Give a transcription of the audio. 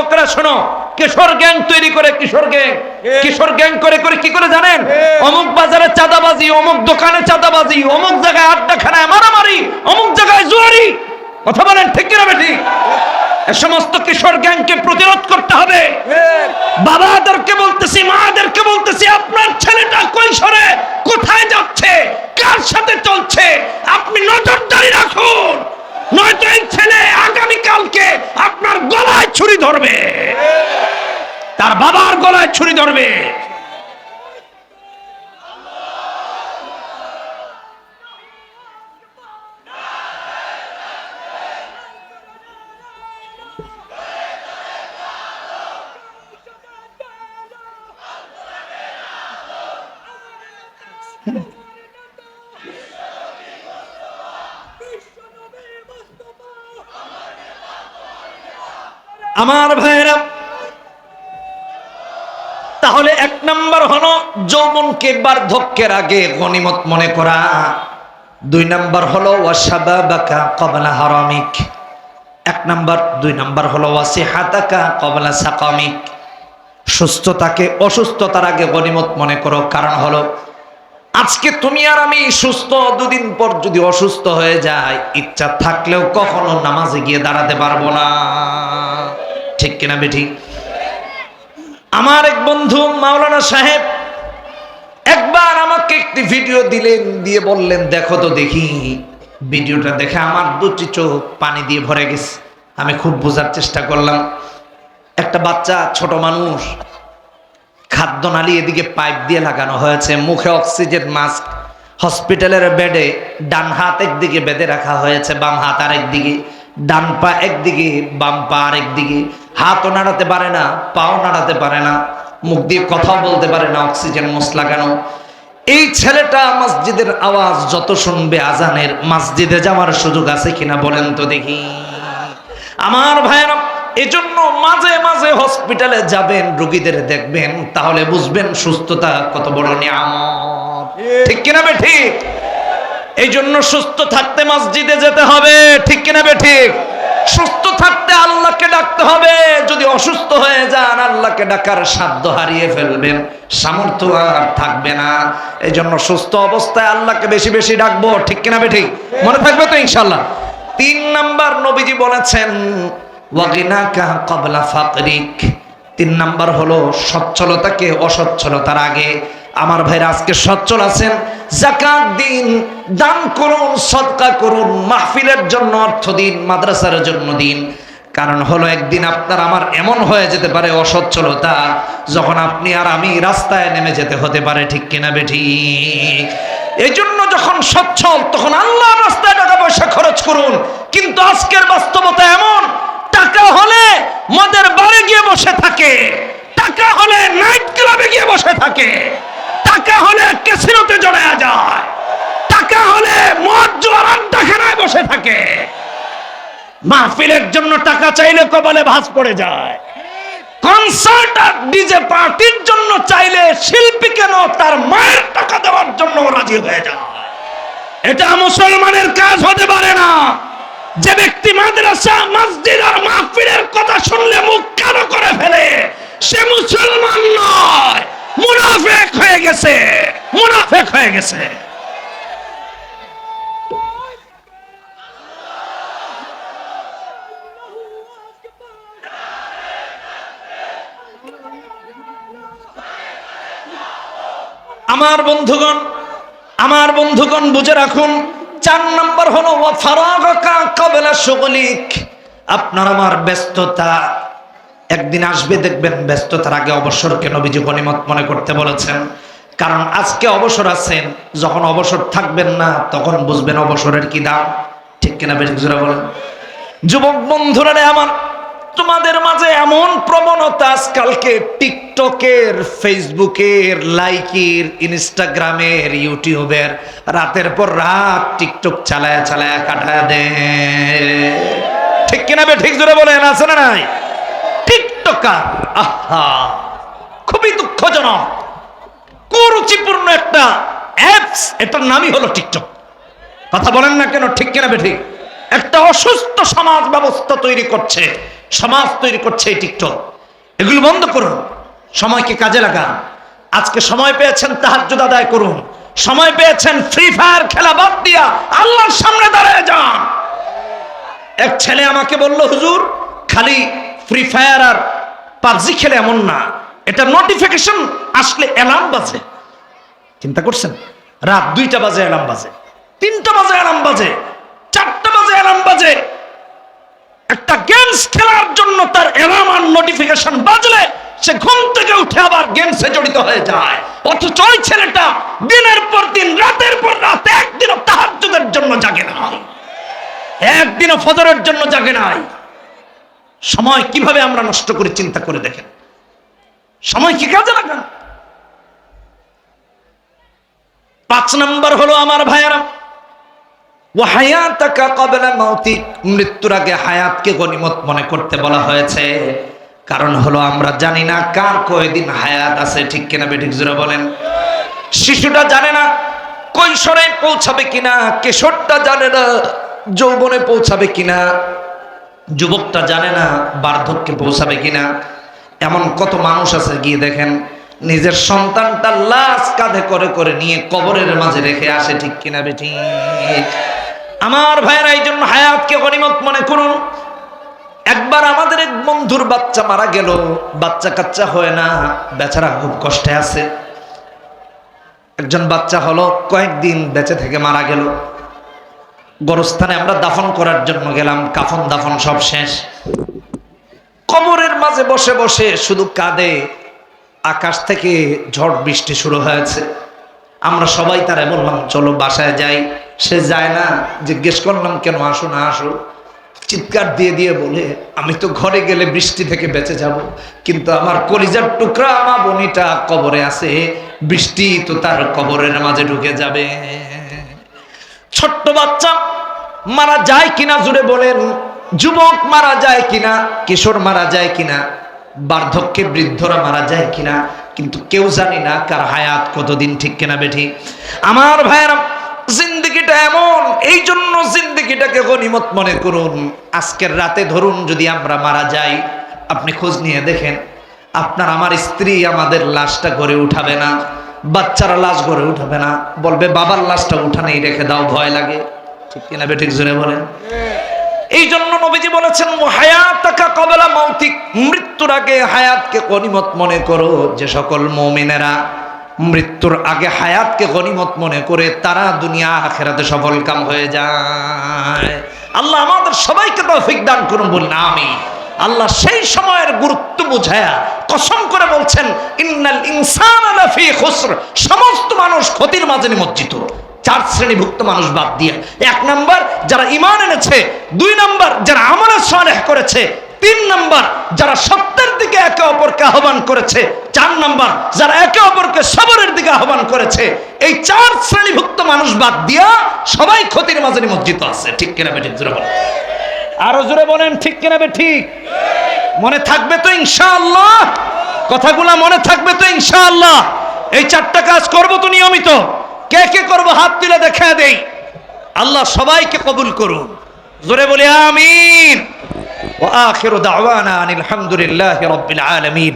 যুবকরা শোনো কিশোর গ্যাং তৈরি করে কিশোর গ্যাং। কিশোর গ্যাং করে করে কি করে জানেন? অমুক বাজারে চাঁদাবাজি অমুক দোকানে চাঁদাবাজি অমুক জায়গায় আড্ডাখানায় মারামারি অমুক জায়গায় জুয়ারি। কথা বলেন ঠিক কিনা বেটি এ সমস্ত কিশোর গ্যাংকে প্রতিরোধ করতে হবে বাবাদেরকে বলতেছি মাদেরকে বলতেছি আপনার ছেলেটা কৈশোরে কোথায় যাচ্ছে কার সাথে চলছে আপনি নজরদারি রাখুন নয়তো এই ছেলে আগামী কালকে আপনার গলায় ছুরি ধরবে তার গলায় ছুরি ধরবে। আমার ভাইয়েরা নাম্বার হলো যৌবনকে বার্ধক্যের আগে গনিমত মনে করা। দুই নাম্বার হলো ওয়াসাবাবাকা কবলা হারামিক। এক নাম্বার, দুই নাম্বার হলো, ওয়াসিহাতাকা কবলা সাকামিক। সুস্থতাকে অসুস্থতার আগে গনিমত মনে করো। কারণ হলো, আজকে তুমি আর আমি সুস্থ, দুদিন পর যদি অসুস্থ হয়ে যায় ইচ্ছা থাকলেও কখনো নামাজে গিয়ে দাঁড়াতে পারব না। ঠিক কিনা বেঠিক আমার এক বন্ধু মাওলানা সাহেব একবার আমাকে একটি ভিডিও দিলেন, দিয়ে বললেন, দেখো তো দেখি, ভিডিওটা দেখে আমার দুটি চোখ পানি দিয়ে ভরে গেছে। আমি খুব বোঝার চেষ্টা করলাম। একটা বাচ্চা, ছোট মানুষ, খাদ্য নালী এদিকে পাইপ দিয়ে লাগানো হয়েছে। মুখে অক্সিজেন মাস্ক, হসপিটালের বেডে ডান হাত একদিকে বেঁধে রাখা হয়েছে, বাম হাত আরেক দিকে ডান পা একদিকে বাম পা আরেক দিকে হাতও নাড়াতে পারে না পাও নাড়াতে পারে না। মুখ দিয়ে কথাও বলতে পারে না অক্সিজেন মোস লাগানো এই ছেলেটা মসজিদের আওয়াজ যত শুনবে আজানের মসজিদে যাওয়ার সুযোগ আছে কিনা বলেন তো দেখি। আমার ভাইয়েরা এজন্য মাঝে মাঝে হসপিটালে যাবেন রুগীদের দেখবেন তাহলে বুঝবেন সুস্থতা কত বড় নিয়ামত। ঠিক। কিনা বে ঠিক এই জন্য সুস্থ থাকতে মসজিদে যেতে হবে। ঠিক কিনা বে ঠিক সুস্থ থাকতে আল্লাহকে ডাকতে হবে। যদি অসুস্থ হয়ে যান, আল্লাহকে ডাকার সাধ্য হারিয়ে ফেলবেন। সামর্থ্য আর থাকবে না। এই জন্য সুস্থ অবস্থায় আল্লাহকে বেশি বেশি ডাকবো। ঠিক কিনা বে ঠিক মনে থাকবে তো ইনশাল্লাহ তিন নাম্বার নবীজি বলেছেন, ওয়াগিনাকা কবলা ফাকরিক। তিন নাম্বার হলো সচ্ছলতাকে অসচ্ছলতার আগে। আমার ভাইরা আজকে সচ্ছল আছেন। জাকাত দিন, দান করুন, সদকা করুন, মাহফিলের জন্য অর্থ দিন, মাদ্রাসার জন্য দিন। কারণ হলো একদিন আপনার আমার এমন হয়ে যেতে পারে অসচ্ছলতা, যখন আপনি আর আমি রাস্তায় নেমে যেতে হতে পারে, ঠিক কিনা বেঠি? এই জন্য যখন সচ্ছল, তখন আল্লাহ রাস্তায় টাকা পয়সা খরচ করুন। কিন্তু আজকের বাস্তবতা এমন, টাকা হলে মদের বারে গিয়ে বসে থাকে, টাকা হলে নাইট ক্লাবে গিয়ে বসে থাকে। টাকা হলে ক্যাসিনোতে জড়ায়া যায়। টাকা হলে মদ, জোয়ার, আড্ডাখানায় বসে থাকে। মাহফিলের জন্য টাকা চাইলে কপালে ভাঁজ পড়ে যায়। কনসার্ট আর ডিজে পার্টির জন্য চাইলে শিল্পী কেন তার মায়ের টাকা দেওয়ার জন্য রাজি হয়ে যায়। এটা মুসলমানের কাজ হতে পারে না। যে ব্যক্তি মাদ্রাসা, মসজিদ আর মাহফিলের কথা শুনলে মুখ কালো করে ফেলে, সে মুসলমান নয়। মুনাফেক হয়ে গেছে, মুনাফেক হয়ে গেছে। আমার বন্ধুগণ আমার বন্ধুগণ, বুঝে রাখুন, চার নম্বর হলো আপনার আমার ব্যস্ততা। একদিন আসবে, দেখবেন ব্যস্ততার আগে অবসরকে নবীজি গণিমত মনে করতে বলেছেন। কারণ আজকে অবসর আছেন যখন অবসর থাকবেন না, তখন বুঝবেন অবসরের কি দাম। ঠিক কিনা বেশ বলেন। যুবক বন্ধুরা রে আমার, তোমাদের মাঝে এমন প্রবণতা আজকালকে, টিকটকের, ফেসবুকের, লাইকের, ইনস্টাগ্রামের, ইউটিউবের, রাতের পর রাত টিকটক চালায় চালায় কাটায় দে ঠিক কিনা বে ঠিক জোরে বলেন, আছে না নাই? টিকটকার আহা, খুবই দুঃখজনক। কুরুচিপূর্ণ একটা অ্যাপস, এটার নামই হলো টিকটক। কথা বলেন না কেন, ঠিক কিনা একটা অসুস্থ সমাজ ব্যবস্থা তৈরি করছে, সমাজ তৈরি করছে এই টিকটক। এগুলো বন্ধ করুন, সময়কে কাজে লাগান। আজকে সময় পেয়েছেন তাহাজ্জুদ আদায় করুন। সময় পেয়েছেন ফ্রি ফায়ার খেলা বাদ দিয়া আল্লাহর সামনে দাঁড়ায় যান। এক ছেলে আমাকে বলল, হুজুর খালি ফ্রি ফায়ার আর পাবজি খেলে এমন না। এটা নোটিফিকেশন আসলে অ্যালার্ম বাজে। চিন্তা করছেন? রাত দুইটা বাজে অ্যালার্ম বাজে। তিনটা বাজে অ্যালার্ম বাজে। চারটা বাজে অ্যালার্ম বাজে। একটা গেমস খেলার জন্য তার অ্যালার্ম আর নোটিফিকেশন বাজলে সে ঘুম থেকে উঠে আবার গেমসে জড়িত হয়ে যায়। অথচ ওই ছেলেটা দিনের পর দিন, রাতের পর রাত একদিনও তাহাজ্জুদের জন্য জাগে না একদিনও ফজরের জন্য জাগে নাই। সময় কীভাবে আমরা নষ্ট করে চিন্তা করে দেখেন? সময় কি কাজে লাগান পাঁচ নাম্বার হলো আমার ভাইয়ারা ও হায়াতাকা কবেলা মৌতিক মৃত্যুর আগে হায়াতকে গনিমত মনে করতে বলা হয়েছে। কারণ হলো আমরা জানি না কার কয়দিন হায়াত আছে, ঠিক কিনা বেঠিক জোরে বলেন। শিশুটা জানে না কৈশোরে পৌঁছাবে কিনা, কেশরটা জানে না, যৌবনে পৌঁছাবে কিনা। যুবকটা জানে না বার্ধক্যে পৌঁছাবে কিনা। এমন কত মানুষ আছে, গিয়ে দেখেন, নিজের সন্তানটা লাশ কাঁধে করে করে নিয়ে কবরের মাঝে রেখে আসে, ঠিক কিনা বেটি? আমার ভাইয়েরা, এই জন্য হায়াতকে গনিমত মনে করুন। একবার আমাদের এক বন্ধুর বাচ্চা মারা গেল, বাচ্চা কাচ্চা হয় না, বেচারা খুব কষ্টে আছে। একজন বাচ্চা হলো, কয়েকদিন বেঁচে থেকে মারা গেল। গরস্থানে আমরা দাফন করার জন্য গেলাম, কাফন দাফন সব শেষ। কবরের মাঝে বসে বসে শুধু কাঁদে, আকাশ থেকে ঝড় বৃষ্টি শুরু হয়েছে। আমরা সবাই তারা বললাম, চলো বাসায় যাই। সে যায় না, জিজ্ঞেস করলাম, কেন আসো না, আসো? চিৎকার দিয়ে দিয়ে বলে, আমি তো ঘরে গেলে বৃষ্টি থেকে বেঁচে যাব, কিন্তু আমার কলিজার টুকরা মা বনিটা কবরে আছে, বৃষ্টি তো তার কবরের মাঝে ঢুকে যাবে। ছোট্ট বাচ্চা মারা যায় কিনা জুড়ে বলেন, যুবক মারা যায় কিনা, কিশোর মারা যায় কিনা, বার্ধক্যে বৃদ্ধরা মারা যায় কিনা, কিন্তু কেউ জানি না কার হায়াত কতদিন ঠিক কেনা বেঠি। আমার ভাইয়েরা, জিন্দগিটা এমন এই জন্য জিন্দগিটাকে গনিমত মনে করুন। আজকের রাতে ধরুন যদি আমরা মারা যাই, আপনি খোঁজ নিয়ে দেখেন, আপনার আমার স্ত্রী আমাদের লাশটা গড়ে উঠাবে না, বাচ্চারা লাশ গড়ে উঠাবে না, বলবে, বাবার লাশটা উঠানেই রেখে দাও, ভয় লাগে। ঠিক কিনা বেঠিক জোরে বলেন। এই জন্য নবীজি বলেছেন হায়াতাকা কবলা মৌতিক মৃত্যুর আগে হায়াতকে গনিমত মনে করো। যে সকল মৌমিনেরা মৃত্যুর আগে হায়াতকে গনিমত মনে করে তারা দুনিয়া আখেরাতে সফল কাম হয়ে যায়। আল্লাহ আমাদের সবাইকে তৌফিক দান করুন বললেন আমি আল্লাহ সেই সময়ের গুরুত্ব বুঝায়া কসম করে বলছেন ইন্নাল ইনসান সমস্ত মানুষ ক্ষতির মাঝে নিমজ্জিত। চার শ্রেণীভুক্ত মানুষ বাদ দিয়ে। এক নাম্বার যারা ইমান এনেছে, দুই নাম্বার যারা আমলে সালেহ করেছে, তিন নাম্বার যারা সত্যের দিকে একে অপরকে আহ্বান করেছে, চার নাম্বার যারা একে অপরকে সবরের দিকে আহ্বান করেছে। এই চার শ্রেণীভুক্ত মানুষ বাদ দিয়া সবাই ক্ষতির মাঝে নিমজ্জিত আছে। ঠিক কিনা বেঠিক? জোরে বলেন। আরও জোরে বলেন, ঠিক কিনা ঠিক মনে থাকবে তো ইনশাআল্লাহ? কথাগুলা মনে থাকবে তো ইনশাআল্লাহ? এই চারটা কাজ করব তো নিয়মিত। কে কে করব? হাত তুলে দেখা দেই। আল্লাহ সবাইকে কবুল করুন। জোরে বলে, আমিন। ওয়া আখিরু দাওয়ানা আনিল রাব্বিল আলামিন।